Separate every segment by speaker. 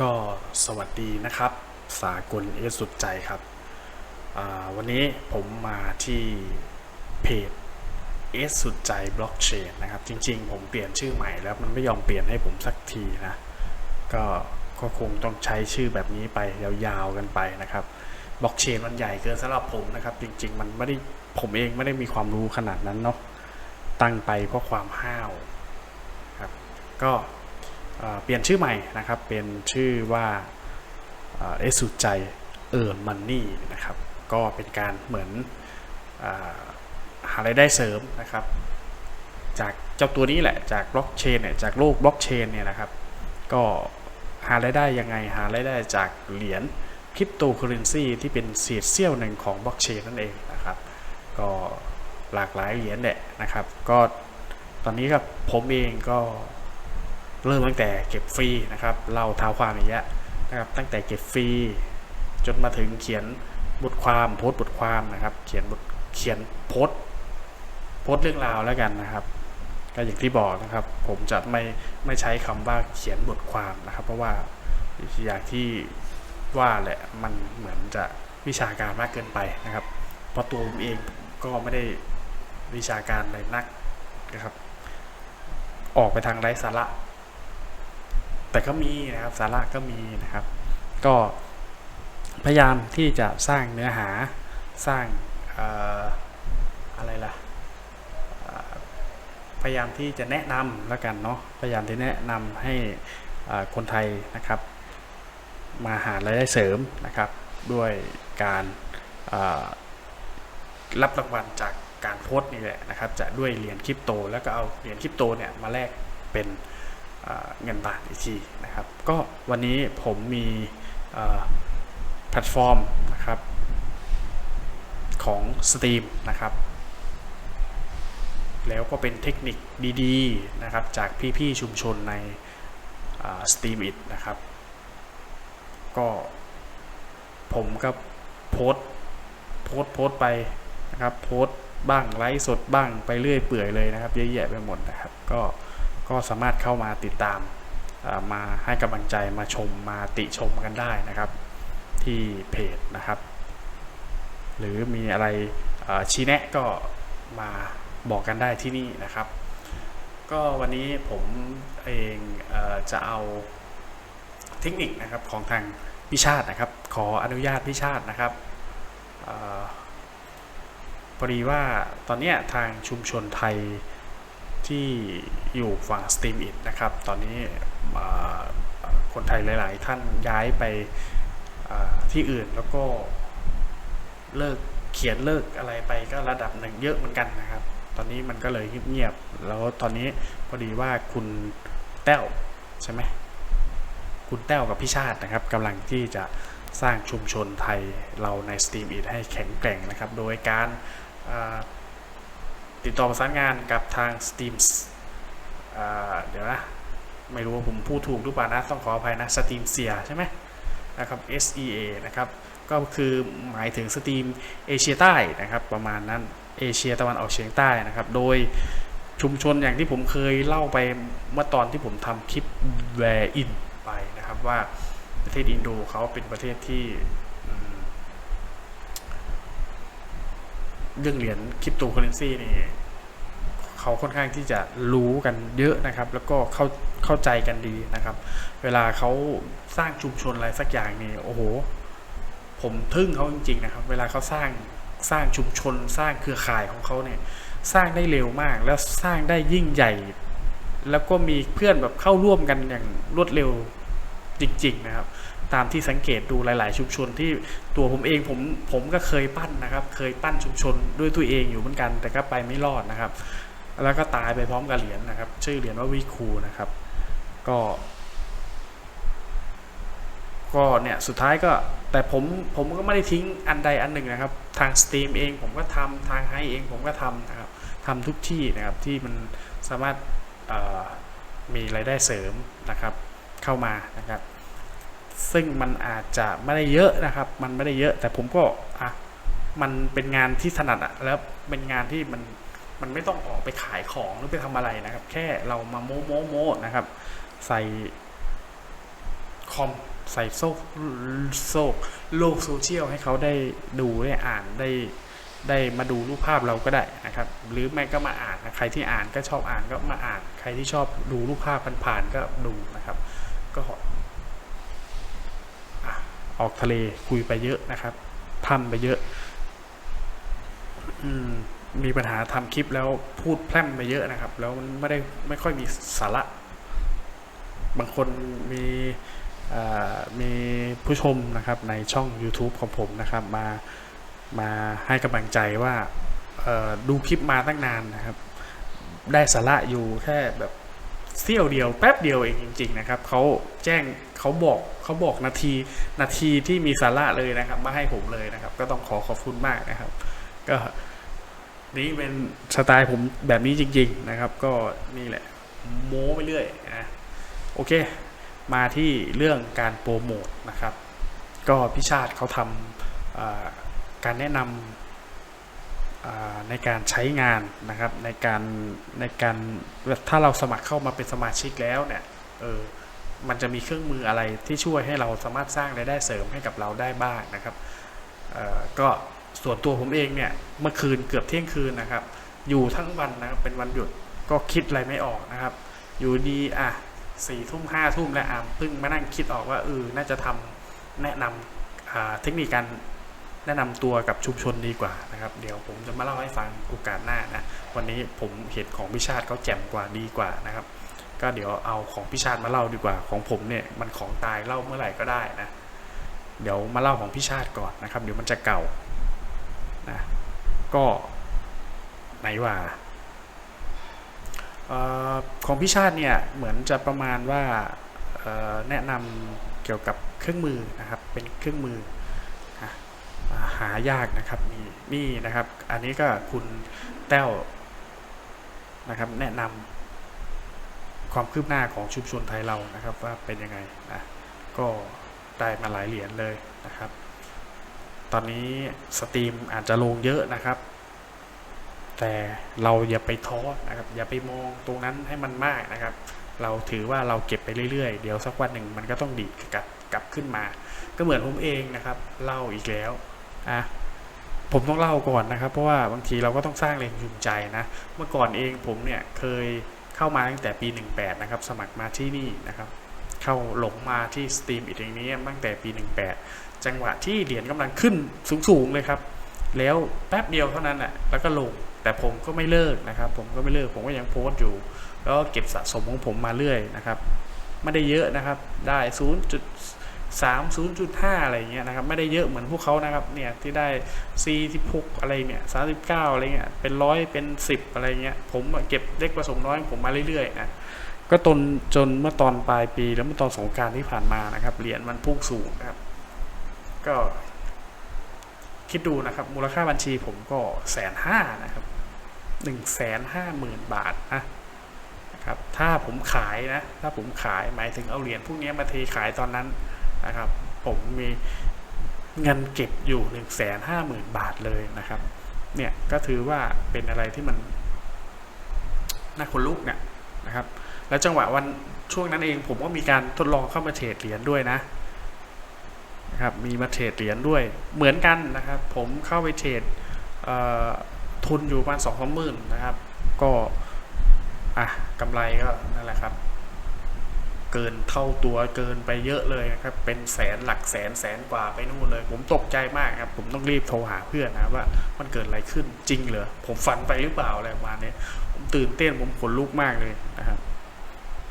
Speaker 1: ก็สวัสดีนะครับ สากลเอสุดใจครับ วันนี้ผมมาที่เพจเอสสุดใจบล็อกเชนนะครับ จริงๆ ผมเปลี่ยนชื่อใหม่แล้วมันไม่ยอมเปลี่ยนให้ผมสักทีนะ ก็ก็คงต้องใช้ชื่อแบบนี้ไปยาวๆกันไปนะครับบล็อกเชนมันใหญ่เกินสำหรับผมนะครับ จริง ๆ มันไม่ได้ผมเองไม่ได้มีความรู้ขนาดนั้นเนาะตั้งไปเพราะความห้าวครับ ก็ เปลี่ยนชื่อใหม่นะครับ เป็นชื่อว่าเอสุใจเอิร์มันนี่นะครับ ก็เป็นการเหมือนอหารายได้เสริมนะครับ จากเจ้าตัวนี้แหละจากบล็อกเชนเนี่ยจากโลกบล็อกเชนเนี่ยนะครับ ก็หารายได้ยังไงหารายได้จากเหรียญคริปโตเคอเรนซีที่เป็นเศษเสี้ยวหนึ่งของบล็อกเชนนั่นเองนะครับ ก็หลากหลายเหรียญแหละนะครับ ก็ตอนนี้ครับผมเองก็ เริ่มตั้งแต่เก็บฟรีนะครับเล่าเท้าความอย่างเงี้ยนะครับ ตั้งแต่เก็บฟรีจนมาถึงเขียนบทความโพสต์บทความนะครับ เขียนบทเขียนโพสต์โพสต์เรื่องราวแล้วกันนะครับก็อย่างที่บอกนะครับ ผมจะไม่ไม่ใช้คำว่าเขียนบทความนะครับ เพราะว่าอย่างที่ว่าแหละมันเหมือนจะวิชาการมากเกินไปนะครับ เพราะตัวผมเองก็ไม่ได้วิชาการอะไรนักนะครับ ออกไปทางไร้สาระ แต่ก็มีนะครับสาระก็มีนะครับ ก็พยายามที่จะสร้างเนื้อหาสร้างออะไรล่ะพยายามที่จะแนะนำแล้วกันเนาะพยายามที่แนะนำให้คนไทยนะครับ มาหารายได้เสริมนะครับ ด้วยการรับรางวัลจากการโพสต์นี่แหละนะครับ จะด้วยเหรียญคริปโต แล้วก็เอาเหรียญคริปโตเนี่ยมาแลกเป็น เงินบาทอีกทีนะครับ ก็วันนี้ผมมีแพลตฟอร์มนะครับของ Steam นะครับ แล้วก็เป็นเทคนิคดีๆนะครับจากพี่ๆชุมชนใน Steam It นะครับ ก็ผมก็โพส์โพสต์โพสไปนะครับ โพส์บ้างไลฟ์สดบ้างไปเรื่อยเปื่อยเลยนะครับ เยอะแยะไปหมดนะครับ ก็ ก็สามารถเข้ามาติดตามมาให้กำลังใจมาชมมาติชมกันได้นะครับ ที่เพจนะครับ หรือมีอะไรชี้แนะก็มาบอกกันได้ที่นี่นะครับ ก็วันนี้ผมเองเออจะเอาเทคนิคนะครับของทางพิชาตินะครับ ขออนุญาตพิชาตินะครับออพอดีว่าตอนนี้ทางชุมชนไทย ที่อยู่ฝั่ง Steam It นะครับ ตอนนี้คนไทยหลาย ๆ ท่านย้ายไปที่อื่นแล้วก็เลิกเขียนเลิกอะไรไปก็ระดับหนึ่งเยอะเหมือนกันนะครับ ตอนนี้มันก็เลยเงียบๆแล้วตอนนี้พอดีว่าคุณแต้วใช่ไหมคุณแต้วกับพี่ชาตินะครับกำลังที่จะสร้างชุมชนไทยเราใน Steam It ให้แข็งแกร่งนะครับ โดยการา ติดต่อประสานงานกับทาง Steam อ่าเดี๋ยวนะ ไม่รู้ว่าผมพูดถูกหรือเปล่านะ ต้องขออภัยนะ Steam เซียใช่ไหมนะครับ S E A นะครับ ก็คือหมายถึง Steam เอเชียใต้นะครับ ประมาณนั้น เอเชียตะวันออกเฉียงใต้นะครับ โดยชุมชนอย่างที่ผมเคยเล่าไปเมื่อตอนที่ผมทำคลิป Where In ไปนะครับว่าประเทศอินโดเขาเป็นประเทศที่อืม เรื่องเหรียญคริปโตเคอเรนซีนี่เขาค่อนข้างที่จะรู้กันเยอะนะครับ แล้วก็เข้าเข้าใจกันดีนะครับ เวลาเขาสร้างชุมชนอะไรสักอย่างนี่โอ้โห ผมทึ่งเขาจริง ๆ นะครับ เวลาเขาสร้างสร้างชุมชน สร้างเครือข่ายของเขาเนี่ย สร้างได้เร็วมาก แล้วสร้างได้ยิ่งใหญ่ แล้วก็มีเพื่อนแบบเข้าร่วมกันอย่างรวดเร็วจริง ๆ นะครับ ตามที่สังเกตดูหลาย ๆ ชุมชนที่ตัวผมเองผมผมก็เคยปั้นนะครับ เคยปั้นชุมชนด้วยตัวเองอยู่เหมือนกัน แต่ก็ไปไม่รอดนะครับ แล้วก็ตายไปพร้อมกับเหรียญนะครับ ชื่อเหรียญว่าวิคูนะครับ ก็ก็เนี่ยสุดท้ายก็แต่ผมผมก็ไม่ได้ทิ้งอันใดอันหนึ่งนะครับ ทาง Steam เองผมก็ทำทางไฮเองผมก็ทำนะครับทำทุกที่นะครับที่มันสามารถมีรายได้เสริมนะครับเข้ามานะครับ ซึ่งมันอาจจะไม่ได้เยอะนะครับ มันไม่ได้เยอะ แต่ผมก็อะมันเป็นงานที่ถนัดอะแล้วเป็นงานที่มันมันไม่ต้องออกไปขายของหรือไปทำอะไรนะครับ แค่เรามาโม้โม้โม้นะครับ ใส่คอมใส่โซกโซกโลกโซเชียลให้เขาได้ดูได้อ่านได้ได้มาดูรูปภาพเราก็ได้นะครับ หรือไม่ก็มาอ่านนะใครที่อ่านก็ชอบอ่านก็มาอ่าน ใครที่ชอบดูรูปภาพผ่านๆก็ดูนะครับ ก็ ออกทะเลคุยไปเยอะนะครับทำไปเยอะอืมมีปัญหาทำคลิปแล้วพูดแพร่มไปเยอะนะครับ แล้วมันไม่ได้ไม่ค่อยมีสาระ บางคนมีมีผู้ชมนะครับในช่อง YouTube ของผมนะครับ มามาให้กำลังใจว่าดูคลิปมาตั้งนานนะครับ ได้สาระอยู่แค่แบบเสี้ยวเดียวแป๊บเดียวเองจริง ๆ นะครับเขาแจ้ง เขาบอกเขาบอกนาทีนาทีที่มีสาระเลยนะครับ มาให้ผมเลยนะครับ ก็ต้องขอขอบคุณมากนะครับ ก็นี่เป็นสไตล์ผมแบบนี้จริง ๆนะครับ ก็นี่แหละโม้ไปเรื่อยนะโอเค มาที่เรื่องการโปรโมทนะครับ ก็พิชาติเขาทำาการแนะนำในการใช้งานนะครับในการในการถ้าเราสมัครเข้ามาเป็นสมาชิกแล้วเนี่ยเออ มันจะมีเครื่องมืออะไรที่ช่วยให้เราสามารถสร้างรายได้เสริมให้กับเราได้บ้างนะครับก็ส่วนตัวผมเองเนี่ยเมื่อคืนเกือบเที่ยงคืนนะครับ อยู่ทั้งวันนะครับเป็นวันหยุดก็คิดอะไรไม่ออกนะครับ อยู่ดีอะสี่ทุ่มห้าทุ่มแล้วอะพิ่งมานั่งคิดออกว่าเออน่าจะทำแนะนำอ่าเทคนิคการแนะนำตัวกับชุมชนดีกว่านะครับ เดี๋ยวผมจะมาเล่าให้ฟังโอกาสหน้านะ วันนี้ผมเห็นของพิชาติเขาแจ่มกว่าดีกว่านะครับ ก็เดี๋ยวเอาของพิชาติมาเล่าดีกว่าของผมเนี่ยมันของตายเล่าเมื่อไหร่ก็ได้นะ เดี๋ยวมาเล่าของพิชาติก่อนนะครับ เดี๋ยวมันจะเก่านะก็ไหนว่าออของพิชาติเนี่ยเหมือนจะประมาณว่าแนะนำเกี่ยวกับเครื่องมือนะครับเป็นเครื่องมือหายากนะครับนี่นี่นะครับ อันนี้ก็คุณแต้วนะครับแนะนำ ความคืบหน้าของชุมชนไทยเรานะครับว่าเป็นยังไงนะก็ได้มาหลายเหรียญเลยนะครับ ตอนนี้สตรีมอาจจะลงเยอะนะครับ แต่เราอย่าไปท้อนะครับอย่าไปมองตรงนั้นให้มันมากนะครับ เราถือว่าเราเก็บไปเรื่อยๆ เดี๋ยวสักวันหนึ่งมันก็ต้องดีดกลับกลับขึ้นมา ก็เหมือนผมเองนะครับเล่าอีกแล้วอะผมต้องเล่าก่อนนะครับ เพราะว่าบางทีเราก็ต้องสร้างแรงจูงใจนะ เมื่อก่อนเองผมเนี่ยเคย เข้ามาตั้งแต่ปี 18 นะครับ สมัครมาที่นี่นะครับ เข้าหลงมาที่สตรีมอีกอย่างนี้ตั้งแต่ปี 18 จังหวะที่เหรียญกำลังขึ้นสูงๆเลยครับ แล้วแป๊บเดียวเท่านั้นแหละแล้วก็ลงแต่ผมก็ไม่เลิกนะครับ ผมก็ไม่เลิกผมก็ยังโพสต์อยู่ แล้วก็เก็บสะสมของผมมาเรื่อยนะครับ ไม่ได้เยอะนะครับ ได้ 0. 3 0.5 อะไรอย่างเงี้ยนะครับ ไม่ได้เยอะเหมือนพวกเขานะครับ เนี่ยที่ได้ 46 อะไรเนี่ย 39 อะไรเงี้ย เป็นร้อยเป็น 10 อะไรเงี้ย ผมเก็บเล็กผสมน้อยผมมาเรื่อยๆนะ ก็ตนจนเมื่อตอนปลายปีแล้วเมื่อตอนสงการที่ผ่านมานะครับ เหรียญมันพุ่งสูงนะครับ ก็ คิดดูนะครับ มูลค่าบัญชีผมก็แสนห้านะครับหนึ่งแสนห้าหมื่นบาทนะครับ ถ้าผมขายนะ ถ้าผมขายหมายถึงเอาเหรียญพวกนี้มาเทขายตอนนั้น นะครับ ผมมีเงินเก็บอยู่หนึ่งแสนห้าหมื่นบาทเลยนะครับ เนี่ยก็ถือว่าเป็นอะไรที่มันน่าขนลุกเนี่ยนะครับ แล้วจังหวะวันช่วงนั้นเองผมก็มีการทดลองเข้ามาเทรดเหรียญด้วยนะนะครับ มีมาเทรดเหรียญด้วย เหมือนกันนะครับ ผมเข้าไปเทรดทุนอยู่ประมาณสองสามหมื่นนะครับ ก็อะกำไรก็นั่นแหละครับ เกินเท่าตัวเกินไปเยอะเลยนะครับ เป็นแสนหลักแสนแสนกว่าไปนู่นเลย ผมตกใจมากครับ ผมต้องรีบโทรหาเพื่อนนะว่ามันเกิดอะไรขึ้นจริงเหรอผมฝันไปหรือเปล่าอะไรประมาณนี้ผมตื่นเต้นผมขนลุกมากเลยนะครับ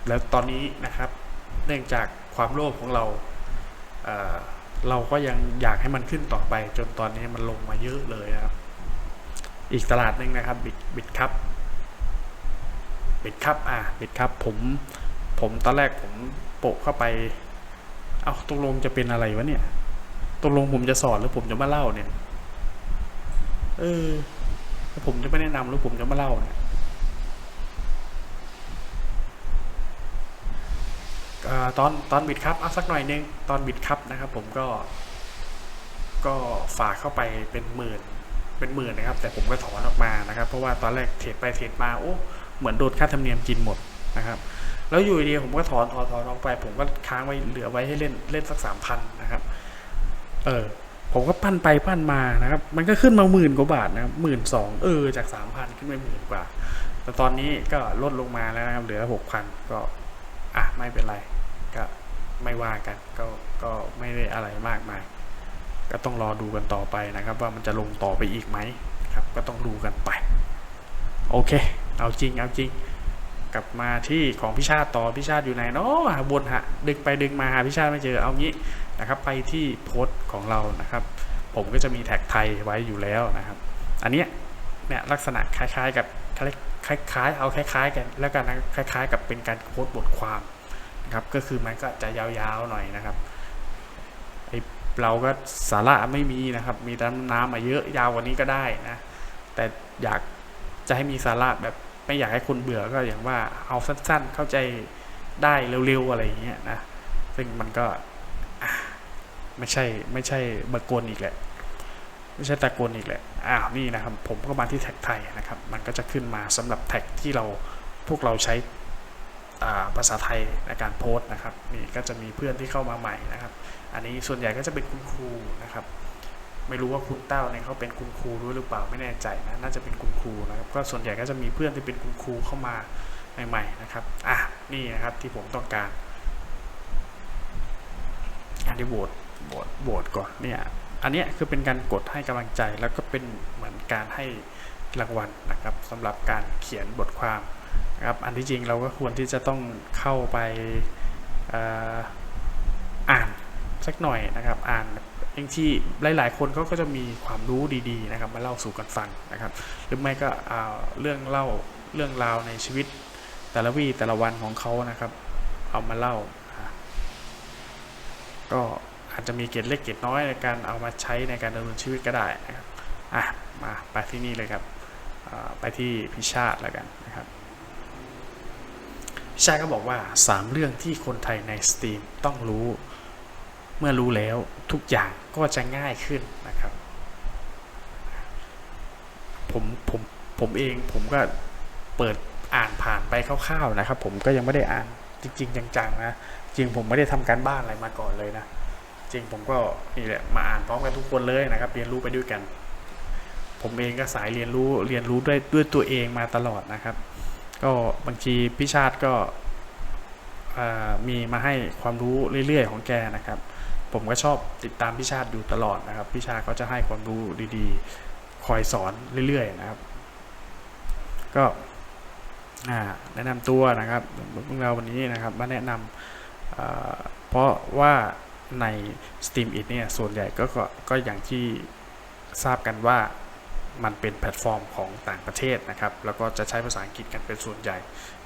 Speaker 1: แล้วตอนนี้นะครับ เนื่องจากความโลภของเราเเราก็ยังอยากให้มันขึ้นต่อไป จนตอนนี้มันลงมาเยอะเลยนะครับ อีกตลาดหนึ่งนะครับบิดบิดครับบิดครับอะบิดครับผม ผมตอนแรกผมโปะเข้าไป เอาตกลงจะเป็นอะไรวะเนี่ยตกลงผมจะสอนหรือผมจะมาเล่าเนี่ย เออผมจะไม่แนะนำหรือผมจะมาเล่าเนี่ยอตอนตอนบิดครับเอาสักหน่อยนึงตอนบิดครับนะครับ ผมก็ ก็ฝากเข้าไปเป็นหมื่น เป็นหมื่นนะครับ แต่ผมก็ถอนออกมานะครับ เพราะว่าตอนแรกเทรดไปเทรดมาโอ้เหมือนโดนค่าธรรมเนียมกินหมดนะครับ แล้วอยู่ดีผมก็ถอนถอนถอนออกไป ผมก็ค้างไว้เหลือไว้ให้เล่นเล่นสักสามพันนะครับ เออ ผมก็ปั้นไปปั้นมานะครับ มันก็ขึ้นมาหมื่นกว่าบาทนะครับหมื่นสองเออจากสามพันขึ้นไปหมื่นกว่า แต่ตอนนี้ก็ลดลงมาแล้วนะครับเหลือหกพันก็อะไม่เป็นไรก็ไม่ว่ากันก็ก็ไม่ได้อะไรมากมาย ก็ต้องรอดูกันต่อไปนะครับ ว่ามันจะลงต่อไปอีกไหมครับ ก็ต้องดูกันไป โอเค เอาจริงเอาจริง กลับมาที่ของพิชาติต่อพิชาติอยู่ไหนเนาะบนหาดึงไปดึงมาหาพิชาติไม่เจอเอางี้นะครับ ไปที่โพสต์ของเรานะครับ ผมก็จะมีแท็กไทยไว้อยู่แล้วนะครับ อันเนี้ยเนี่ยลักษณะคล้ายๆ กับคล้ายๆ เอาคล้ายๆ กันแล้วกันนะคล้ายๆ กับเป็นการโพสต์บทความนะครับก็คือมันก็จะยาวๆหน่อยนะครับไอเราก็สาระไม่มีนะครับ มีแต่น้ำมาเยอะยาวกว่านี้ก็ได้นะแต่อยากจะให้มีสาระแบบ ไม่อยากให้คนเบื่อก็อย่างว่าเอาสั้นๆ เข้าใจได้เร็วๆอะไรอย่างเงี้ยนะ ซึ่งมันก็ไม่ใช่ไม่ใช่บากลอีกแหละ ไม่ใช่ตะโกนอีกแหละ อ้าวนี่นะครับ ผมก็มาที่แท็กไทยนะครับ มันก็จะขึ้นมาสำหรับแท็กที่เราพวกเราใช้ภาษาไทยในการโพสต์นะครับนี่ก็จะมีเพื่อนที่เข้ามาใหม่นะครับ อันนี้ส่วนใหญ่ก็จะเป็นคุณครูนะครับ ไม่รู้ว่าคุณเต้าเนี่ยเขาเป็นคุณครูด้วยหรือเปล่าไม่แน่ใจนะน่าจะเป็นคุณครูนะครับก็ส่วนใหญ่ก็จะมีเพื่อนที่เป็นคุณครูเข้ามาใหม่ๆนะครับอะนี่นะครับที่ผมต้องการอันนี้โหวตโหวตโหวตก่อนเนี่ยอันนี้คือเป็นการกดให้กำลังใจแล้วก็เป็นเหมือนการให้รางวัลนะครับสำหรับการเขียนบทความนะครับอันที่จริงเราก็ควรที่จะต้องเข้าไปอ่านสักหน่อยนะครับอ่าน บางที่หลาย ๆ คนเขาก็จะมีความรู้ดีๆนะครับมาเล่าสู่กันฟังนะครับ หรือไม่ก็เอาเรื่องเล่าเรื่องราวในชีวิตแต่ละวี่แต่ละวันของเขานะครับ เอามาเล่า ก็อาจจะมีเกร็ดเล็กเกร็ดน้อยในการเอามาใช้ในการดำเนินชีวิตก็ได้นะครับอะมาไปที่นี่เลยครับไปที่พิชาติแล้วกันนะครับพิชาติก็บอกว่า 3 เรื่องที่คนไทยในสตรีมต้องรู้เมื่อรู้แล้ว ทุกอย่างก็จะง่ายขึ้นนะครับ ผมผมผมเองผมก็เปิดอ่านผ่านไปคร่าวๆนะครับ ผมก็ยังไม่ได้อ่านจริง ๆ จังๆนะจริงผมไม่ได้ทำการบ้านอะไรมาก่อนเลยนะจริงผมก็นี่แหละมาอ่านพร้อมกันทุกคนเลยนะครับ เรียนรู้ไปด้วยกัน ผมเองก็สายเรียนรู้เรียนรู้ด้วยด้วยตัวเองมาตลอดนะครับ ก็บางทีพี่ชาติก็มีมาให้ความรู้เรื่อยๆของแกนะครับ ผมก็ชอบติดตามพี่ชาติอยู่ตลอดนะครับพี่ชาติก็จะให้ความรู้ดีๆ คอยสอนเรื่อยๆนะครับ ก็แนะนำตัวนะครับพวกเราวันนี้นะครับมาแนะนำเพราะว่าใน Steam It เนี่ยส่วนใหญ่ก็ก็ก็อย่างที่ทราบกันว่ามันเป็นแพลตฟอร์มของต่างประเทศนะครับ แล้วก็จะใช้ภาษาอังกฤษกันเป็นส่วนใหญ่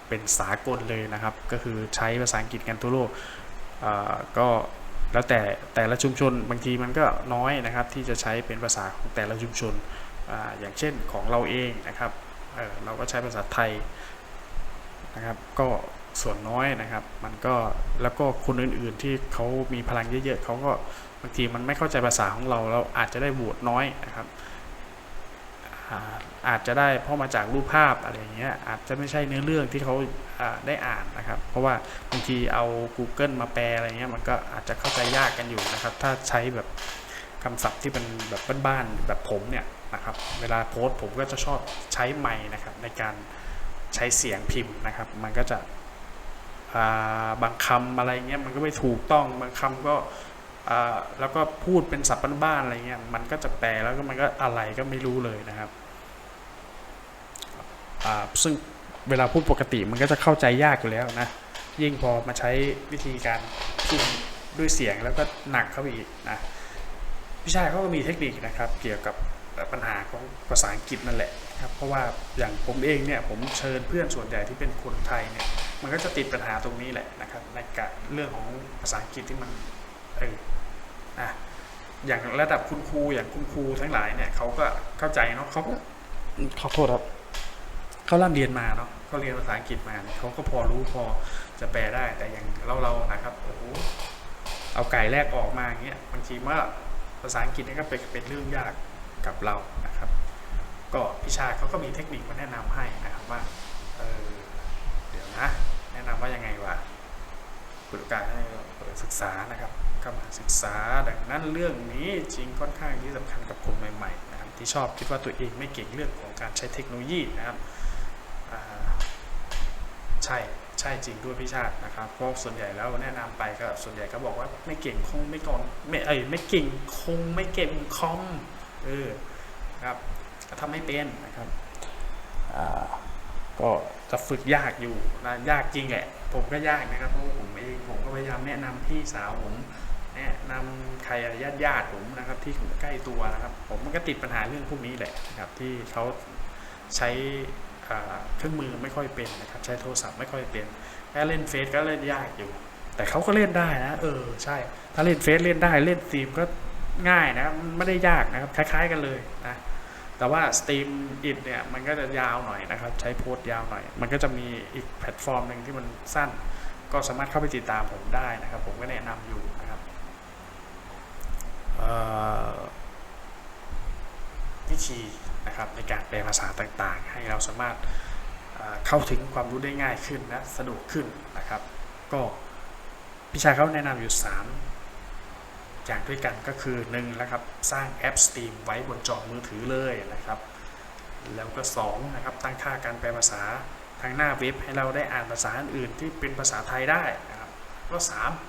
Speaker 1: เป็นสากลเลยนะครับ ก็คือใช้ภาษาอังกฤษกันทั่วโลกก็ แล้วแต่แต่ละชุมชนบางทีมันก็น้อยนะครับที่จะใช้เป็นภาษาของแต่ละชุมชนออย่างเช่นของเราเองนะครับเเราก็ใช้ภาษาไทยนะครับ ก็ส่วนน้อยนะครับ มันก็แล้วก็คนอื่นๆที่เขามีพลังเยอะๆเขาก็บางทีมันไม่เข้าใจภาษาของเราเราอาจจะได้บวตน้อยนะครับ อาจจะได้เพราะมาจากรูปภาพอะไรอย่างเงี้ยอาจจะไม่ใช่เนื้อเรื่องที่เขาได้อ่านนะครับ เพราะว่าบางทีเอา Google มาแปลอะไรเงี้ยมันก็อาจจะเข้าใจยากกันอยู่นะครับ ถ้าใช้แบบคำศัพท์ที่เป็นแบบบ้านๆแบบผมเนี่ยนะครับ เวลาโพสต์ผมก็จะชอบใช้ไมค์นะครับ ในการใช้เสียงพิมพ์นะครับ มันก็จะาบางคำอะไรเงี้ยมันก็ไม่ถูกต้องบางคำก็ แล้วก็พูดเป็นศัพท์บ้านๆอะไรเงี้ยมันก็จะแปลแล้วก็มันก็อะไรก็ไม่รู้เลยนะครับซึ่งเวลาพูดปกติมันก็จะเข้าใจยากอยู่แล้วนะยิ่งพอมาใช้วิธีการพิมพ์ด้วยเสียงแล้วก็หนักเข้าไปอีกนะพี่ชายเขาก็มีเทคนิคนะครับ เกี่ยวกับปัญหาของภาษาอังกฤษนั่นแหละครับเพราะว่าอย่างผมเองเนี่ยผมเชิญเพื่อนส่วนใหญ่ที่เป็นคนไทยเนี่ยมันก็จะติดปัญหาตรงนี้แหละนะครับในกเรื่องของภาษาอังกฤษที่มัน เอออะอย่างระดับคุณครูอย่างคุณครูทั้งหลายเนี่ยเขาก็เข้าใจเนาะเขาก็ขอโทษครับเขาร่ำเรียนมาเนาะเขาเรียนภาษาอังกฤษมาเนี่ยเขาก็พอรู้พอจะแปลได้ แต่อย่างเราเราๆนะครับโอ้โหเอาไก่แรกออกมาอย่างเงี้ยบางทีว่าภาษาอังกฤษเนี่ยก็เป็นเป็นเรื่องยากกับเรานะครับ ก็พิชาเขาก็มีเทคนิคมาแนะนำให้นะครับว่าเออเดี๋ยวนะนะนำว่ายังไงวะเปิดโอกาสให้เปิดศึกษานะครับ เข้ามาศึกษา ดังนั้นเรื่องนี้จริงค่อนข้างที่สำคัญกับคนใหม่ๆนะครับที่ชอบคิดว่าตัวเองไม่เก่งเรื่องของการใช้เทคโนโลยีนะครับใช่ใช่จริงด้วยพี่ชาตินะครับเพราะส่วนใหญ่แล้วแนะนำไปก็ส่วนใหญ่ก็บอกว่าไม่เก่งคงไม่ก่อนไม่เอ้ยไม่เก่งคงไม่เก่งคอมเออครับก็ทำไม่เป็นนะครับก็จะฝึกยากอยู่นะยากจริงแหละผมก็ยากนะครับเพราะผมเองผมก็พยายามแนะนำพี่สาวผม แนะนำใครญาติญาติผมนะครับ ที่ใกล้ตัวนะครับ ผมมันก็ติดปัญหาเรื่องพวกนี้แหละนะครับที่เขาใช้เครื่องมือไม่ค่อยเป็นนะครับใช้โทรศัพท์ไม่ค่อยเป็นแค่เล่นเฟซก็เล่นยากอยู่ แต่เขาก็เล่นได้นะเออใช่ ถ้าเล่นเฟซเล่นได้เล่นสตรีมก็ง่ายนะครับไม่ได้ยากนะครับคล้าย ๆกันเลยนะแต่ว่าสตรีมอิดเนี่ยมันก็จะยาวหน่อยนะครับ ใช้โพสต์ยาวหน่อย มันก็จะมีอีกแพลตฟอร์มหนึ่งที่มันสั้น ก็สามารถเข้าไปติดตามผมได้นะครับ ผมก็แนะนำอยู่นะ วิธีนะครับในการแปลภาษาต่างๆ ให้เราสามารถเเข้าถึงความรู้ได้ง่ายขึ้นนะสะดวกขึ้นนะครับ ก็พี่ชายเขาแนะนำอยู่ 3 อย่างด้วยกันก็คือ1แล้วครับสร้างแอป Steam ไว้บนจอมือถือเลยนะครับ แล้วก็2นะครับตั้งค่าการแปลภาษาทางหน้าเว็บให้เราได้อ่านภาษาอื่นที่เป็นภาษาไทยได้นะครับก็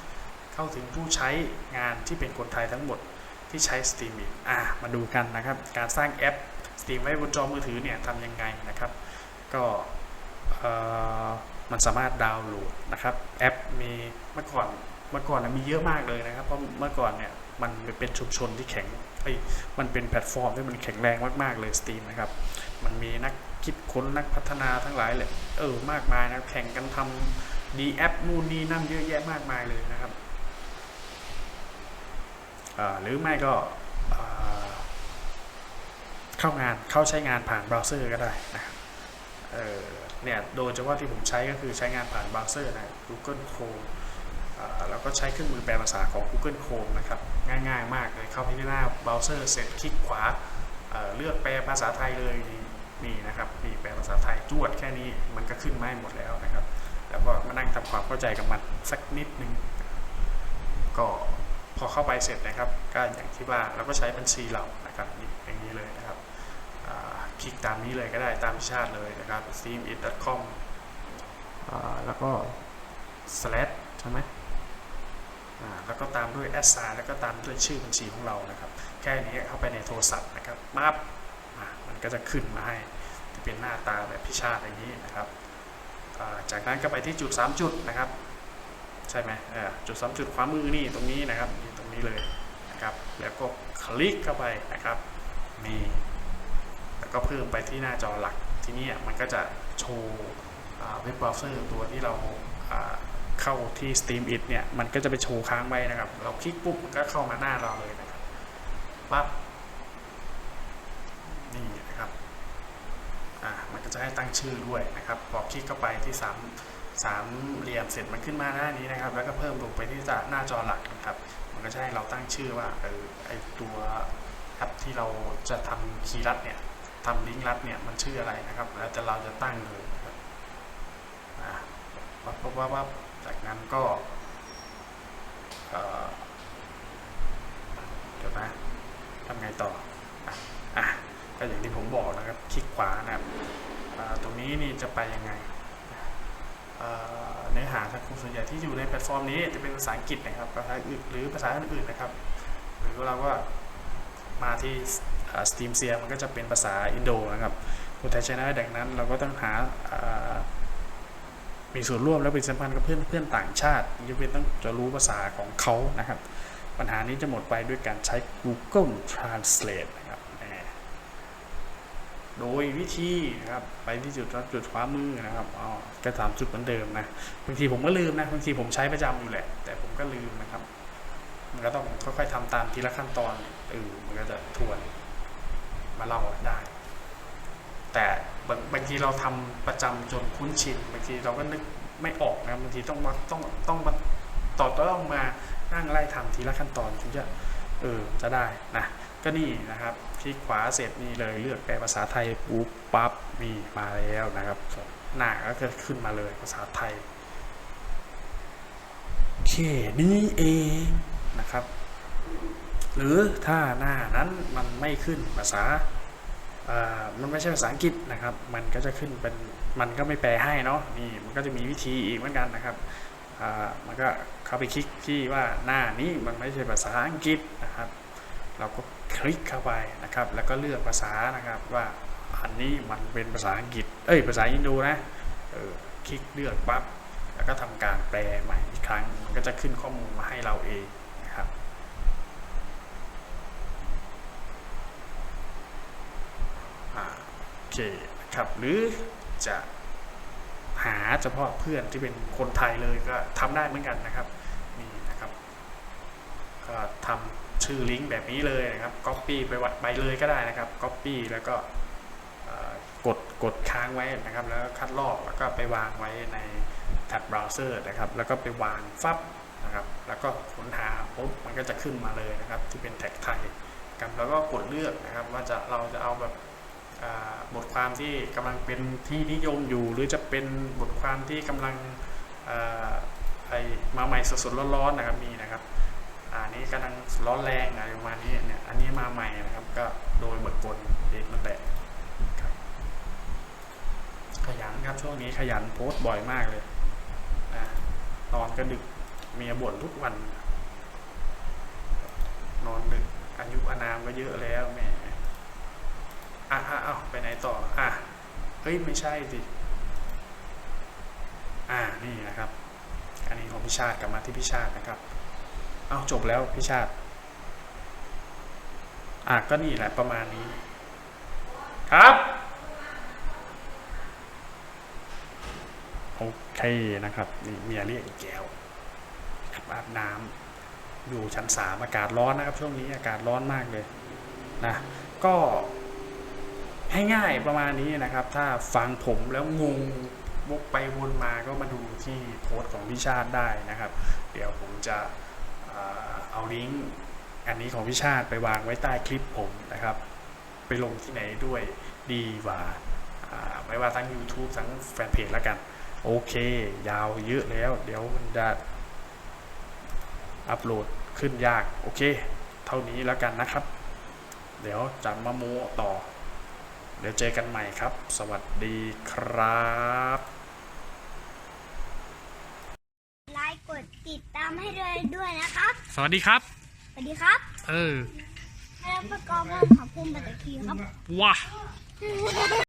Speaker 1: 3เข้าถึงผู้ใช้งานที่เป็นคนไทยทั้งหมด ที่ใช้ Steam อีกอะมาดูกันนะครับ การสร้างแอป Steam ไว้บนจอมือถือเนี่ยทำยังไงนะครับ ก็เออมันสามารถดาวน์โหลดนะครับแอปมีเมื่อก่อนเมื่อก่อนมีเยอะมากเลยนะครับ เพราะเมื่อก่อนเนี่ยมันเป็นชุมชนที่แข็งเอ้มันเป็นแพลตฟอร์มที่มันแข็งแรงมากๆเลย Steam นะครับ มันมีนักคิดค้นนักพัฒนาทั้งหลายเลยเออมากมายนะแข่งกันทำดีแอปนู่นนี่นั่นเยอะแยะมากมายเลยนะครับ หรือไม่ก็เข้างานเข้าใช้งานผ่านเบราว์เซอร์ก็ได้นะครับเเนี่ยโดยเฉพาะที่ผมใช้ก็คือใช้งานผ่านเบราว์เซอร์นะ Google Chrome แล้วก็ใช้เครื่องมือแปลภาษาของ Google Chrome นะครับ ง่ายๆ มากเลยเข้าไปที่หน้าเบราว์เซอร์เสร็จคลิกขวาเเลือกแปลภาษาไทยเลยนี่นี่นะครับนี่แปลภาษาไทยจวดแค่นี้มันก็ขึ้นมาให้หมดแล้วนะครับ แล้วก็มานั่งทำความเข้าใจกับมันสักนิดนึงก็ พอเข้าไปเสร็จนะครับก็อย่างที่ว่าเราก็ใช้บัญชีเรานะครับอย่างนี้เลยนะครับคลิกตามนี้เลยก็ได้ตามพิชาติเลยนะครับ steamit.com แล้วก็ slash ใช่ไหมแล้วก็ตามด้วย s อแล้วก็ตามด้วยชื่อบัญชีของเรานะครับ แค่นี้เข้าไปในโทรศัพท์นะครับมับมันก็จะขึ้นมาให้ที่เป็นหน้าตาแบบพิชาติอย่างนี้นะครับจากนั้นก็ไปที่จุด 3 จุดนะครับ ใช่ไหมจุด3จุดขวามือนี่ตรงนี้นะครับนี่ตรงนี้เลยนะครับ แล้วก็คลิกเข้าไปนะครับนี่แล้วก็เพิ่มไปที่หน้าจอหลักที่นี่มันก็จะโชว์เว็บเบราว์เซอร์ตัวที่เราเข้าที่ Steam It เนี่ยมันก็จะไปโชว์ค้างไว้นะครับ เราคลิกปุ๊บมันก็เข้ามาหน้าเราเลยนะครับปั๊บนี่นะครับอ่ามันก็จะให้ตั้งชื่อด้วยนะครับพอคลิกเข้าไปที่สาม สามเหลี่ยมเสร็จมันขึ้นมาหน้านี้นะครับ แล้วก็เพิ่มลงไปที่หน้าจอหลักนะครับ มันก็จะให้เราตั้งชื่อว่าเออไอตัวแอปที่เราจะทำคีย์ลัดเนี่ยทำลิงก์ลัดเนี่ยมันชื่ออะไรนะครับ แล้วจะเราจะตั้งเลยนะครับอ่าปั๊บปั๊บปั๊บจากนั้นก็เดี๋ยวนะทำไงต่ออะก็อย่างที่ผมบอกนะครับ คลิกขวานะครับตรงนี้นี่จะไปยังไง เนื้อหาถ้าคุณส่วนใหญ่ที่อยู่ในแพลตฟอร์มนี้จะเป็นภาษาอังกฤษนะครับภาษาอื่นหรือภาษาอื่นๆนะครับหรือเราก็มาที่สตรีมเซียมันก็จะเป็นภาษาอินโดนะครับคนไทยใช้ได้ดังนั้นเราก็ต้องหามีส่วนร่วมและเป็นสัมพันธ์กับเพื่อนเพื่อนต่างชาติยังเป็นต้องจะรู้ภาษาของเขานะครับ ปัญหานี้จะหมดไปด้วยการใช้ Google Translate นะครับ โดยวิธีนะครับไปที่จุดจุดขวามือนะครับอ๋อก็ตามจุดเหมือนเดิมนะบางทีผมก็ลืมนะบางทีผมใช้ประจำอยู่แหละ แต่ผมก็ลืมนะครับมันก็ต้องค่อยๆทำตามทีละขั้นตอนเออมันก็จะทวนมาเล่าได้ แต่บางบางทีเราทำประจำจนคุ้นชินบางทีเราก็นึกไม่ออกนะบางทีต้องมาต้องต้องมาต่อต้องมานั่งไล่ทำทีละขั้นตอนถึงจะเออจะได้นะ ก็นี่นะครับคลิกขวาเสร็จนี่เลยเลือกแปลภาษาไทยปุ๊บปั๊บมีมาแล้วนะครับหน้าก็จะขึ้นมาเลยภาษาไทยแค่นี้เองนะครับ หรือถ้าหน้านั้นมันไม่ขึ้นภาษาอ่ามันไม่ใช่ภาษาอังกฤษนะครับ มันก็จะขึ้นเป็นมันก็ไม่แปลให้เนาะนี่มันก็จะมีวิธีอีกเหมือนกันนะครับอ่ามันก็เข้าไปคลิกที่ว่าหน้านี้มันไม่ใช่ภาษาอังกฤษนะครับ เราก็คลิกเข้าไปนะครับ แล้วก็เลือกภาษานะครับว่าอันนี้มันเป็นภาษาอังกฤษ เอ้ยภาษาอินโดนะเออคลิกเลือกปั๊บแล้วก็ทำการแปลใหม่อีกครั้ง มันก็จะขึ้นข้อมูลมาให้เราเองนะครับ โอเคนะครับ หรือจะหาเฉพาะเพื่อนที่เป็นคนไทยเลยก็ทำได้เหมือนกันนะครับ นี่นะครับ ก็ทำ ชื่อลิงก์แบบนี้เลยนะครับ Copy ไปวัดไปเลยก็ได้นะครับ Copy แล้วก็กดกดค้างไว้นะครับ แล้วคัดลอกแล้วก็ไปวางไว้ในแท็บเบราว์เซอร์นะครับ แล้วก็ไปวางฟับนะครับ แล้วก็ค้นหาปุ๊บมันก็จะขึ้นมาเลยนะครับ ที่เป็นแท็กไทยครับแล้วก็กดเลือกนะครับ ว่าจะเราจะเอาแบบบทความที่กำลังเป็นที่นิยมอยู่ หรือจะเป็นบทความที่กำลังไอมาใหม่สดๆร้อนๆนะครับมีนะครับ อันนี้กำลังร้อนแรงอะไรประมาณนี้เนี่ยอันนี้มาใหม่นะครับ ก็โดยบทกลเองนั่นแหละครับขยันครับช่วงนี้ขยันโพสต์บ่อยมากเลยนะนอนก็ดึกเมียบ่นทุกวัน นอนดึกอายุอานามก็เยอะแล้วแหม่อะอะเอาไปไหนต่ออะเฮ้ยไม่ใช่สิอ่านี่นะครับ อันนี้ของพิชาติกลับมาที่พิชาตินะครับ อาจบแล้วพิชาติอะก็นี่แหละประมาณนี้ ครับโอเคนะครับนี่เมียเรียกอีกแก้วครับอาบน้ำอยู่ชั้นสามอากาศร้อนนะครับ ช่วงนี้อากาศร้อนมากเลยนะก็ให้ง่ายประมาณนี้นะครับ ถ้าฟังผมแล้วงงวกไปวนมาก็มาดูที่โพสต์ของพิชาติได้นะครับ เดี๋ยวผมจะ เอาลิงก์อันนี้ของพิชาติไปวางไว้ใต้คลิปผมนะครับ ไปลงที่ไหนด้วยดีกว่าอ่าไม่ว่าทั้ง YouTube ทั้งแฟนเพจแล้วกัน โอเค ยาวเยอะแล้ว เดี๋ยวมันจะอัปโหลดขึ้นยาก โอเค เท่านี้แล้วกันนะครับ เดี๋ยวจะมาโมต่อ เดี๋ยวเจอกันใหม่ครับ สวัสดีครับ
Speaker 2: ไลค์กด ติดตามให้ด้วยด้วยนะครับ
Speaker 1: สวัสดีครับ
Speaker 2: สวัสดีครับ
Speaker 1: เออ
Speaker 2: แล้วประกอบกับขอบคุณปัตตะคีครับ
Speaker 1: ว้า